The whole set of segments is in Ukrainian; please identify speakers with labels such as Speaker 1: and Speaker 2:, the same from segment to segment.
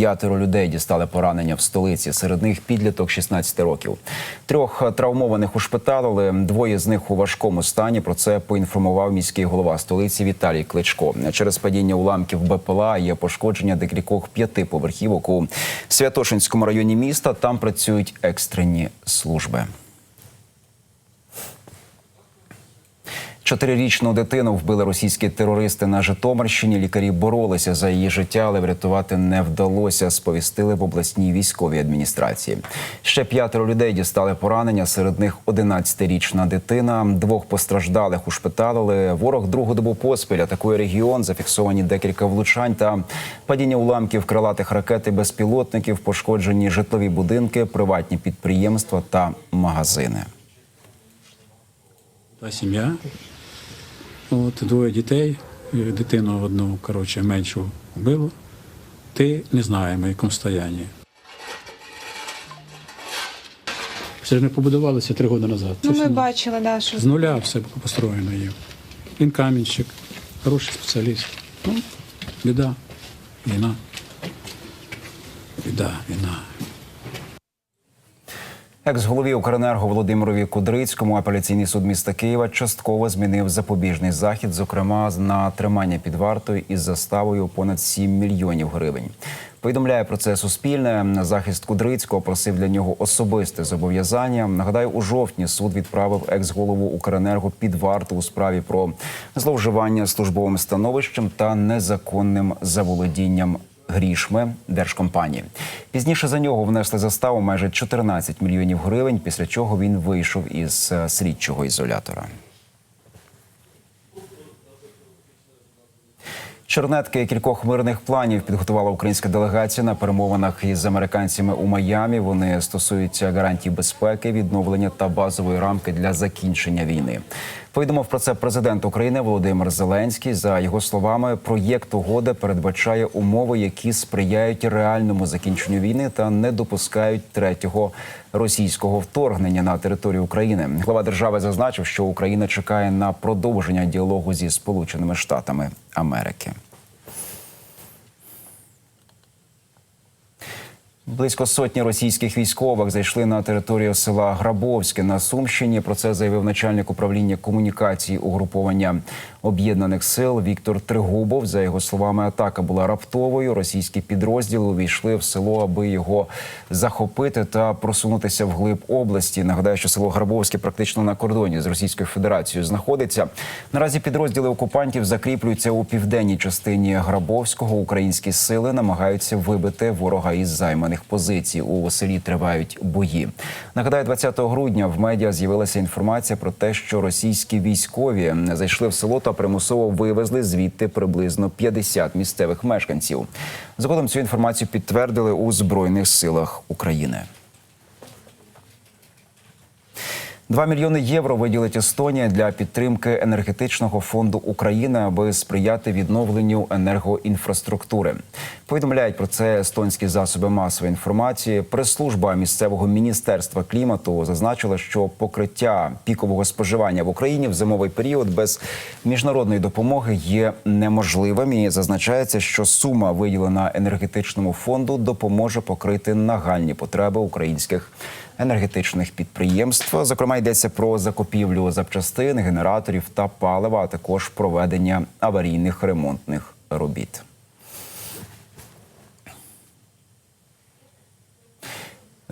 Speaker 1: П'ятеро людей дістали поранення в столиці. Серед них підліток 16 років. Трьох травмованих ушпиталили. Двоє з них у важкому стані. Про це поінформував міський голова столиці Віталій Кличко. Через падіння уламків БПЛА є пошкодження декількох п'ятиповерхівок у Святошинському районі міста. Там працюють екстрені служби. Чотирирічну дитину вбили російські терористи на Житомирщині. Лікарі боролися за її життя, але врятувати не вдалося. Сповістили в обласній військовій адміністрації. Ще п'ятеро людей дістали поранення. Серед них 11-річна дитина. Двох постраждалих ушпиталили. Ворог другу добу поспіль атакує регіон. Зафіксовані декілька влучань та падіння уламків крилатих ракет і безпілотників, пошкоджені житлові будинки, приватні підприємства та магазини.
Speaker 2: та сім'я. От, двоє дітей, дитину одну, коротше, меншу вбило. Ти не знаємо, в якому стані. Це ж не побудувалося три роки назад.
Speaker 3: Ну, ми бачили, да, що
Speaker 2: з нуля все построєно є. Він камінщик, хороший спеціаліст. Ну, біда, війна. Біда, війна.
Speaker 1: Екс-голові Укренерго Володимирові Кудрицькому апеляційний суд міста Києва частково змінив запобіжний захід, зокрема на тримання під вартою із заставою понад 7 мільйонів гривень. Повідомляє про це Суспільне. Захист Кудрицького просив для нього особисте зобов'язання. Нагадаю, у жовтні суд відправив екс-голову Укренерго під варту у справі про зловживання службовим становищем та незаконним заволодінням грішми держкомпанії. Пізніше за нього внесли заставу майже 14 мільйонів гривень, після чого він вийшов із е, слідчого ізолятора. Чернетки кількох мирних планів підготувала українська делегація на перемовинах із американцями у Майамі. Вони стосуються гарантій безпеки, відновлення та базової рамки для закінчення війни. Повідомив про це президент України Володимир Зеленський. За його словами, проєкт угоди передбачає умови, які сприяють реальному закінченню війни та не допускають третього російського вторгнення на територію України. Глава держави зазначив, що Україна чекає на продовження діалогу зі Сполученими Штатами Америки. Близько сотні російських військових зайшли на територію села Грабовське на Сумщині. Про це заявив начальник управління комунікації угруповання об'єднаних сил Віктор Тригубов. За його словами, атака була раптовою. Російські підрозділи увійшли в село, аби його захопити та просунутися вглиб області. Нагадаю, що село Грабовське практично на кордоні з Російською Федерацією знаходиться. Наразі підрозділи окупантів закріплюються у південній частині Грабовського. Українські сили намагаються вибити ворога із займаних позицій. У селі тривають бої. Нагадаю, 20 грудня в медіа з'явилася інформація про те, що російські військові зайшли в село та примусово вивезли звідти приблизно 50 місцевих мешканців. Згодом цю інформацію підтвердили у збройних силах України. 2 мільйони євро виділить Естонія для підтримки енергетичного фонду України, аби сприяти відновленню енергоінфраструктури. Повідомляють про це естонські засоби масової інформації. Прес-служба місцевого міністерства клімату зазначила, що покриття пікового споживання в Україні в зимовий період без міжнародної допомоги є неможливим. І зазначається, що сума виділена енергетичному фонду допоможе покрити нагальні потреби українських енергетичних підприємств. Зокрема, йдеться про закупівлю запчастин, генераторів та палива, а також проведення аварійних ремонтних робіт.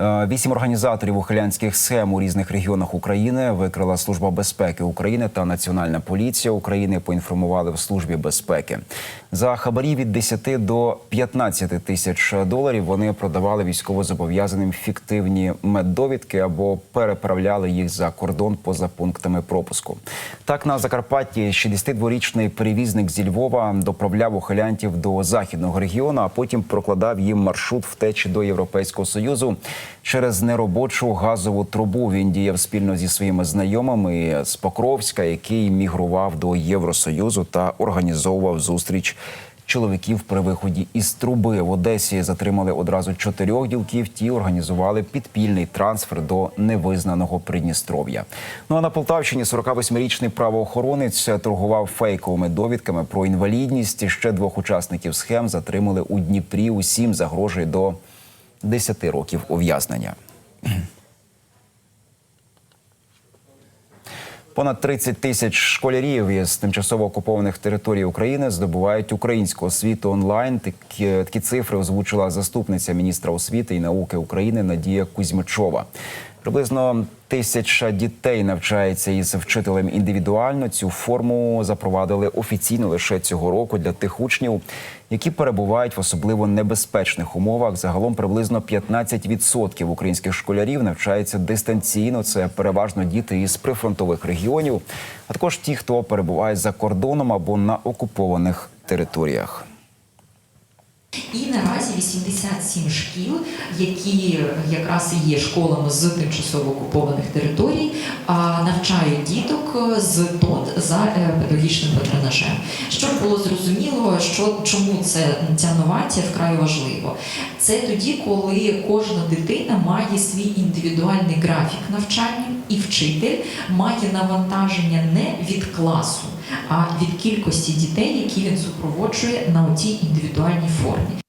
Speaker 1: Вісім організаторів ухилянських схем у різних регіонах України викрила Служба безпеки України та Національна поліція України. Поінформували в службі безпеки за хабарі від 10 до 15 тисяч доларів. Вони продавали військовозобов'язаним фіктивні меддовідки або переправляли їх за кордон поза пунктами пропуску. Так на Закарпатті 62-річний перевізник зі Львова доправляв ухилянтів до західного регіону, а потім прокладав їм маршрут втечі до Європейського союзу. Через неробочу газову трубу він діяв спільно зі своїми знайомими з Покровська, який мігрував до Євросоюзу та організовував зустріч чоловіків при виході із труби. В Одесі затримали одразу чотирьох ділків. Ті організували підпільний трансфер до невизнаного Придністров'я. Ну а на Полтавщині 48-річний правоохоронець торгував фейковими довідками про інвалідність. Ще двох учасників схем затримали у Дніпрі. Усім загрожує до 10 років ув'язнення. Понад 30 тисяч школярів із тимчасово окупованих територій України здобувають українську освіту онлайн. Такі, такі цифри озвучила заступниця міністра освіти і науки України Надія Кузьмичова. Приблизно тисяча дітей навчається із вчителем індивідуально. Цю форму запровадили офіційно лише цього року для тих учнів, які перебувають в особливо небезпечних умовах. Загалом приблизно 15% українських школярів навчаються дистанційно. Це переважно діти із прифронтових регіонів, а також ті, хто перебуває за кордоном або на окупованих територіях.
Speaker 3: І наразі 87 шкіл, які якраз і є школами з тимчасово окупованих територій, навчають діток з ТОТ за е, педагогічним патронажем. Щоб було зрозуміло, що чому це ця новація вкрай важливо. Це тоді, коли кожна дитина має свій індивідуальний графік навчання, і вчитель має навантаження не від класу, а від кількості дітей, які він супроводжує на цій індивідуальній формі.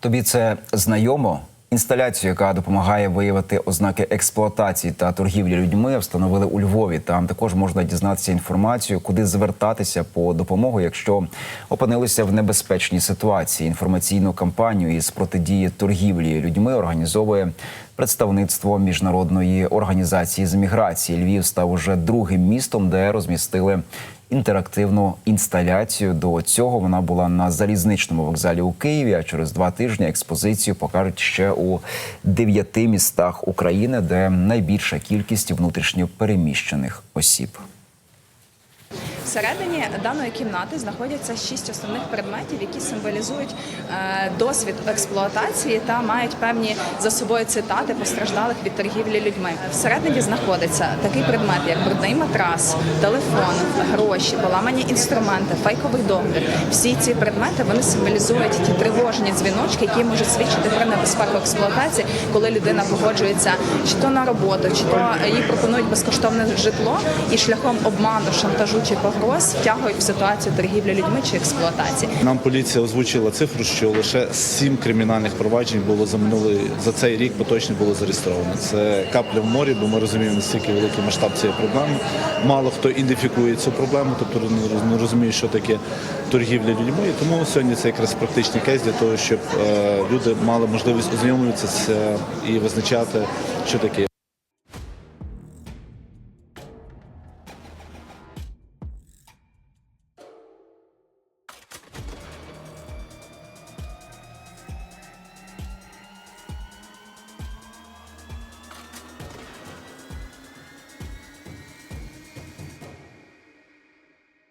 Speaker 1: Тобі це знайомо? Інсталяцію, яка допомагає виявити ознаки експлуатації та торгівлі людьми, встановили у Львові. Там також можна дізнатися інформацію, куди звертатися по допомогу, якщо опинилися в небезпечній ситуації. Інформаційну кампанію із протидії торгівлі людьми організовує представництво міжнародної організації з міграції. Львів став уже другим містом, де розмістили інтерактивну інсталяцію. До цього вона була на залізничному вокзалі у Києві. А через два тижні експозицію покажуть ще у дев'яти містах України, де найбільша кількість внутрішньо переміщених осіб.
Speaker 4: Всередині даної кімнати знаходяться шість основних предметів, які символізують е, досвід експлуатації та мають певні за собою цитати постраждалих від торгівлі людьми. Всередині знаходиться такий предмет, як брудний матрас, телефон, гроші, поламані інструменти, фейковий договір. Всі ці предмети вони символізують ті тривожні дзвіночки, які можуть свідчити про небезпеку експлуатації, коли людина погоджується чи то на роботу, чи то їй пропонують безкоштовне житло і шляхом обману, шантажу чи погроз втягують в ситуацію торгівлі людьми чи експлуатації.
Speaker 5: Нам поліція озвучила цифру, що лише сім кримінальних проваджень було за минулий за цей рік поточно було зареєстровано. Це капля в морі, бо ми розуміємо наскільки великий масштаб цієї проблеми. Мало хто ідентифікує цю проблему, тобто не розуміє, що таке торгівля людьми. І тому сьогодні це якраз практичний кейс для того, щоб е, люди мали можливість ознайомитися е, і визначати, що таке.